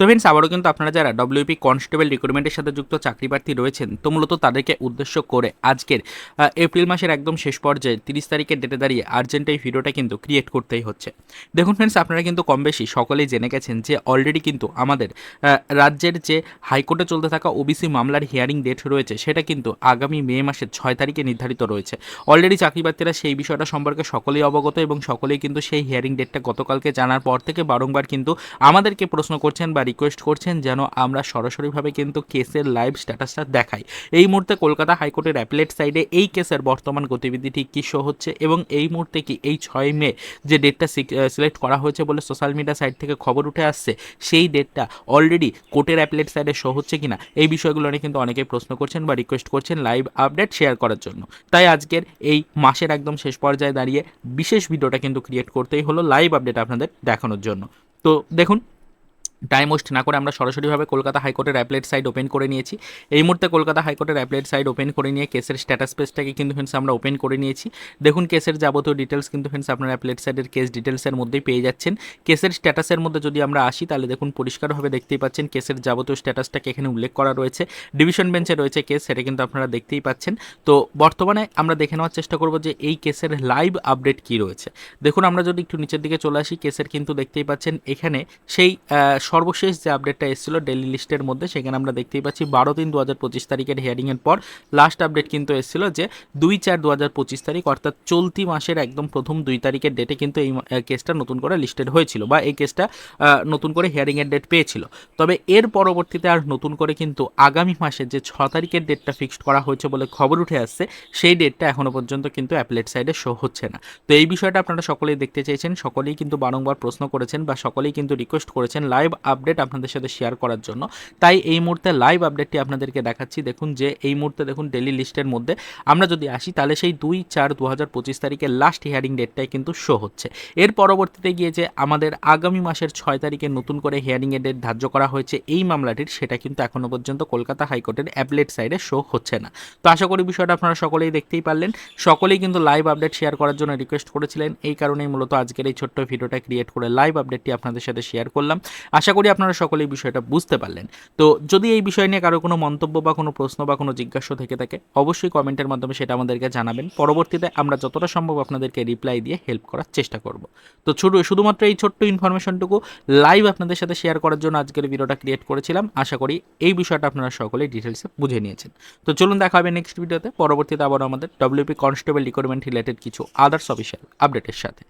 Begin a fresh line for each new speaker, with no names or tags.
তো ফ্রেন্ডস আবারও কিন্তু আপনারা যারা ডব্লিউপি কনস্টেবল রিক্রুটমেন্টের সাথে যুক্ত চাকরি প্রার্থী রয়েছেন, তো মূলত তাদেরকে উদ্দেশ্য করে আজকের এপ্রিল মাসের একদম শেষ পর্যায়ে তিরিশ তারিখের ডেটে দাঁড়িয়ে আর্জেন্ট এই ভিডিওটা কিন্তু ক্রিয়েট করতেই হচ্ছে। দেখুন ফ্রেন্ডস আপনারা কিন্তু কম বেশি সকলেই জেনে গেছেন যে অলরেডি কিন্তু আমাদের রাজ্যের যে হাইকোর্টে চলতে থাকা ওবিসি মামলার হিয়ারিং ডেট রয়েছে, সেটা কিন্তু আগামী মে মাসের ছয় তারিখে নির্ধারিত রয়েছে। অলরেডি চাকরি প্রার্থীরা সেই বিষয়টা সম্পর্কে সকলেই অবগত এবং সকলেই কিন্তু সেই হিয়ারিং ডেটটা গতকালকে জানার পর থেকে বারংবার কিন্তু আমাদেরকে প্রশ্ন করছেন বা রিকোয়েস্ট করছেন যেন আমরা সরাসরিভাবে কিন্তু কেসের লাইভ স্ট্যাটাসটা দেখাই। এই মুহূর্তে কলকাতা হাইকোর্টের অ্যাপলেট সাইডে এই কেসের বর্তমান গতিবিধি ঠিক কী শো হচ্ছে এবং এই মুহূর্তে কি এই ছয় মে যে ডেটটা সিলেক্ট করা হয়েছে বলে সোশ্যাল মিডিয়া সাইট থেকে খবর উঠে আসছে, সেই ডেটটা অলরেডি কোর্টের অ্যাপলেট সাইডে শো হচ্ছে কিনা এই বিষয়গুলো নিয়ে কিন্তু অনেকেই প্রশ্ন করছেন বা রিকোয়েস্ট করছেন লাইভ আপডেট শেয়ার করার জন্য। তাই আজকের এই মাসের একদম শেষ পর্যায়ে দাঁড়িয়ে বিশেষ ভিডিওটা কিন্তু ক্রিয়েট করতেই হলো লাইভ আপডেট আপনাদের দেখানোর জন্য। তো দেখুন টাইম ওয়েস্ট না করে আমরা সরাসরিভাবে কলকাতা হাইকোর্টের অ্যাপলেট সাইট ওপেন করে নিয়েছি। এই মুহূর্তে কলকাতা হাইকোর্টের অ্যাপলেট সাইট ওপেন করে নিয়ে কেসের স্ট্যাটাস পেজটাকে কিন্তু ফ্রেন্ডস আমরা ওপেন করে নিয়েছি। দেখুন কেসের যাবতীয় ডিটেলস কিন্তু ফ্রেন্ডস আপনার অ্যাপলেট সাইটের কেস ডিটেলসের মধ্যেই পেয়ে যাচ্ছেন। কেসের স্ট্যাটাসের মধ্যে যদি আমরা আসি, তাহলে দেখুন পরিষ্কারভাবে দেখতেই পাচ্ছেন কেসের যাবতীয় স্ট্যাটাসটাকে এখানে উল্লেখ করা রয়েছে। ডিভিশন বেঞ্চে রয়েছে কেস সেটা কিন্তু আপনারা দেখতেই পাচ্ছেন। তো বর্তমানে আমরা দেখে নেওয়ার চেষ্টা করব যে এই কেসের লাইভ আপডেট কি রয়েছে। দেখুন আমরা যদি একটু নিচের দিকে চলে আসি কেসের কিন্তু দেখতেই পাচ্ছেন এখানে সেই সর্বশেষ যে আপডেটটা এসেছিল ডেলি লিস্টের মধ্যে, সেখানে আমরা দেখতেই পাচ্ছি বারো তিন দু হাজার পঁচিশ তারিখের হিয়ারিংয়ের পর লাস্ট আপডেট কিন্তু এসেছিল যে দুই চার দু হাজার পঁচিশ তারিখ, অর্থাৎ চলতি মাসের একদম প্রথম দুই তারিখের ডেটে কিন্তু এই কেসটা নতুন করে লিস্টেড হয়েছিল বা এই কেসটা নতুন করে হিয়ারিংয়ের ডেট পেয়েছিল। তবে এর পরবর্তীতে আর নতুন করে কিন্তু আগামী মাসের যে ছ তারিখের ডেটটা ফিক্সড করা হয়েছে বলে খবর উঠে আসছে, সেই ডেটটা এখনও পর্যন্ত কিন্তু অ্যাপলেট সাইডে শো হচ্ছে না। তো এই বিষয়টা আপনারা সকলেই দেখতে চেয়েছেন, সকলেই কিন্তু বারংবার প্রশ্ন করেছেন বা সকলেই কিন্তু রিকোয়েস্ট করেছেন লাইভ আপডেট আপনাদের সাথে শেয়ার করার জন্য। তাই এই মুহূর্তে লাইভ আপডেটটি আপনাদেরকে দেখাচ্ছি। দেখুন যে এই মুহূর্তে দেখুন ডেলি লিস্টের মধ্যে আমরা যদি আসি, তাহলে সেই দুই চার দু হাজার পঁচিশ তারিখের লাস্ট হিয়ারিং ডেটটাই কিন্তু শো হচ্ছে। এর পরবর্তীতে গিয়ে যে আমাদের আগামী মাসের ছয় তারিখে নতুন করে হিয়ারিংয়ের ডেট ধার্য করা হয়েছে, এই মামলাটির সেটা কিন্তু এখনও পর্যন্ত কলকাতা হাইকোর্টের অ্যাপলেট সাইডে শো হচ্ছে না। তো আশা করি বিষয়টা আপনারা সকলেই দেখতেই পারলেন। সকলেই কিন্তু লাইভ আপডেট শেয়ার করার জন্য রিকোয়েস্ট করেছিলেন। এই কারণেই মূলত আজকের এই ছোট্ট ভিডিওটা ক্রিয়েট করে লাইভ আপডেটটি আপনাদের সাথে শেয়ার করলাম। আশা করি আপনারা সকলেই বিষয়টা বুঝতে পারলেন। তো যদি এই বিষয় নিয়ে কারও কোনো মন্তব্য বা কোনো প্রশ্ন বা কোনো জিজ্ঞাসা থেকে থাকে, অবশ্যই কমেন্টের মাধ্যমে সেটা আমাদেরকে জানাবেন। পরবর্তীতে আমরা যতটা সম্ভব আপনাদেরকে রিপ্লাই দিয়ে হেল্প করার চেষ্টা করব। তো শুধু শুধুমাত্র এই ছোট্ট ইনফরমেশনটুকু লাইভ আপনাদের সাথে শেয়ার করার জন্য আজকের ভিডিওটা ক্রিয়েট করেছিলাম। আশা করি এই বিষয়টা আপনারা সকলে ডিটেলসে বুঝে নিয়েছেন। তো চলুন দেখা হবে নেক্সট ভিডিওতে পরবর্তীতে আবার আমাদের ডব্লিউপি কনস্টেবল রিক্রুটমেন্ট রিলেটেড কিছু আদার্স অফিসিয়াল আপডেটের সাথে।